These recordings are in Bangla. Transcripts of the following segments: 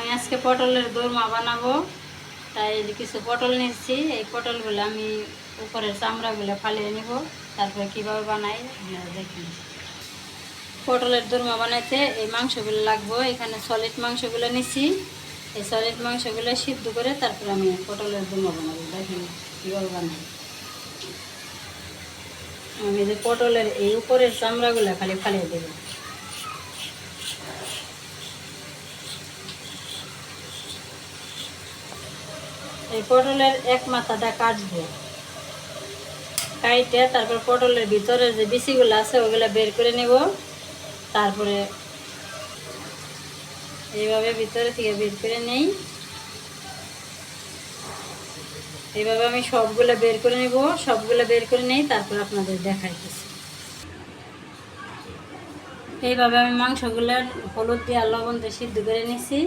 আমি আজকে পটলের দোরমা বানাবো। তাই কিছু পটল নিচ্ছি এই পটলগুলো আমি উপরের চামড়াগুলো ফালিয়ে নিব। তারপরে কীভাবে বানাই দেখুন। পটলের দোরমা বানাইতে এই মাংসগুলো লাগবো। এখানে সলিড মাংসগুলো নিচ্ছি এই সলিড মাংসগুলো সিদ্ধ করে তারপরে আমি পটলের দোরমা বানাবো। দেখুন কীভাবে বানাই। আমি যে পটলের এই উপরের চামড়াগুলো খালি ফালিয়ে দেবো। এই পটলের এক মাথাটা কাটবো। কাইটে তারপর পটলের ভিতরে যে বিচিগুলো আছে, ওগুলো বের করে নেব। তারপরে এইভাবে ভিতরে থেকে বের করে নেই। এইভাবে আমি সবগুলো বের করে নেব। সবগুলো বের করে নেই, তারপর আপনাদের দেখাইতেছি। এইভাবে আমি মাংসগুলোর হলুদ দিয়ে লবণ দিয়ে সিদ্ধ করে নিছি।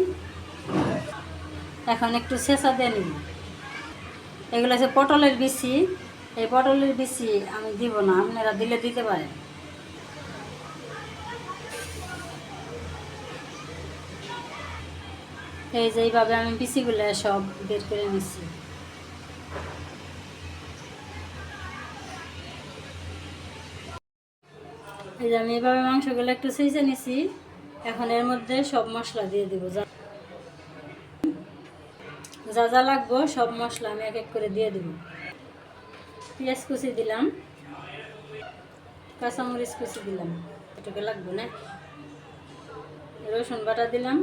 এখন একটু শেষা দিয়ে নিব। এগুলো আছে পটলের বিচি। এই পটলের বিচি আমি দিব না, আপনারা দিলে দিতে পারেন। এই যে এইভাবে আমি বিচিগুলো সব বের করে নিচ্ছি। এই যে আমি এইভাবে মাংসগুলো একটু সিজে নিছি, এখন এর মধ্যে সব মশলা দিয়ে দিব। যা যা লাগবো, সব মশলা আমি এক এক করে দিয়ে দিব। পেঁয়াজ কুচি দিলাম। কাঁচামরিচ কুচি দিলাম। এটুকু লাগবে না? রসুন বাটা দিলাম।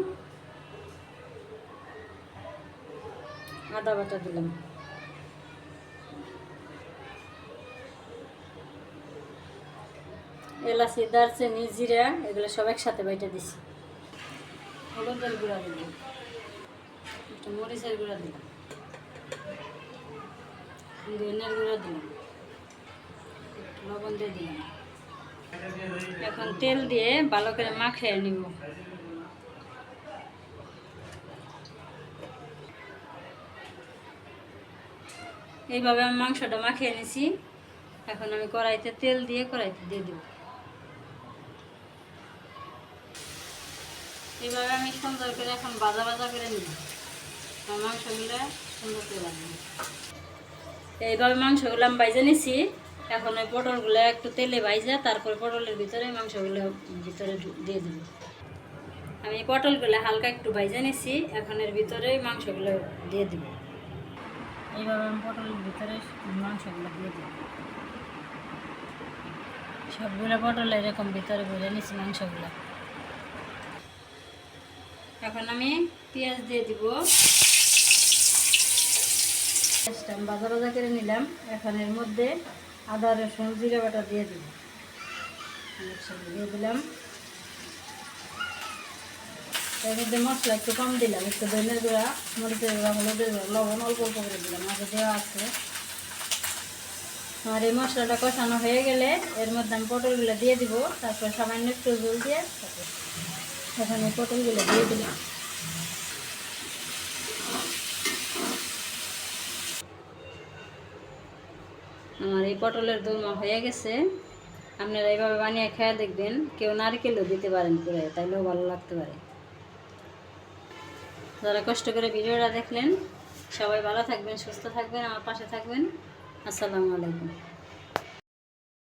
আদা বাটা দিলাম। এলাচি, দারচিনি, জিরা, এগুলো সব একসাথে বাইটা দিছি। হলুদের গুঁড়া দিলাম। একটু মরিচের গুঁড়া দিলাম। ধনিয়ার গুঁড়া দিলাম। লবণ দিয়ে দিলাম। এখন তেল দিয়ে ভালো করে মাখিয়ে নিব। এইভাবে আমি মাংসটা মাখিয়ে নিছি। এখন আমি কড়াইতে তেল দিয়ে কড়াইতে দিয়ে দেব। এইভাবে আমি সুন্দর করে এখন ভাজা ভাজা করে নিব। সুন্দর এইভাবে মাংসগুলো আমি বাইজে নিছি। এখন ওই পটলগুলো একটু তেলে বাইজা তারপর পটলের ভিতরে মাংসগুলো ভিতরে দিয়ে দেবো। আমি পটলগুলো হালকা একটু বাইজে নিছি, এখন এর ভিতরে মাংসগুলো দিয়ে দিব। এইভাবে আমি পটলের ভিতরে মাংসগুলো দিয়ে দিব। সবগুলো পটল এরকম ভিতরে ভরে নিছি মাংসগুলো। এখন আমি পেঁয়াজ দিয়ে দিব। আমি ভাজা ভাজা করে নিলাম এখন এর মধ্যে আদা, রসুন, জিরা বাটা দিয়ে দিব দিয়ে দিলাম। এর মধ্যে মশলা একটু কম দিলাম, একটু ধনের গুঁড়া, মরিচের গুঁড়া, হলুদের গুঁড়া, লবণ অল্প অল্প করে দিলাম আগে দেওয়া আছে। আর এই মশলাটা কষানো হয়ে গেলে এর মধ্যে আমি পটলগুলো দিয়ে দিব, তারপর সামান্য একটু জল দিয়ে এখন পটলগুলো দিয়ে দিলাম। আমার এই পটলের দোলমা হয়ে গেছে। আপনারা এইভাবে বানিয়ে খেয়ে দেখবেন, কেউ নারকেলও দিতে পারেন করে তাইলেও ভালো লাগতে পারে। যারা কষ্ট করে ভিডিওটা দেখলেন, সবাই ভালো থাকবেন, সুস্থ থাকবেন, আমার পাশে থাকবেন। আসসালামু আলাইকুম।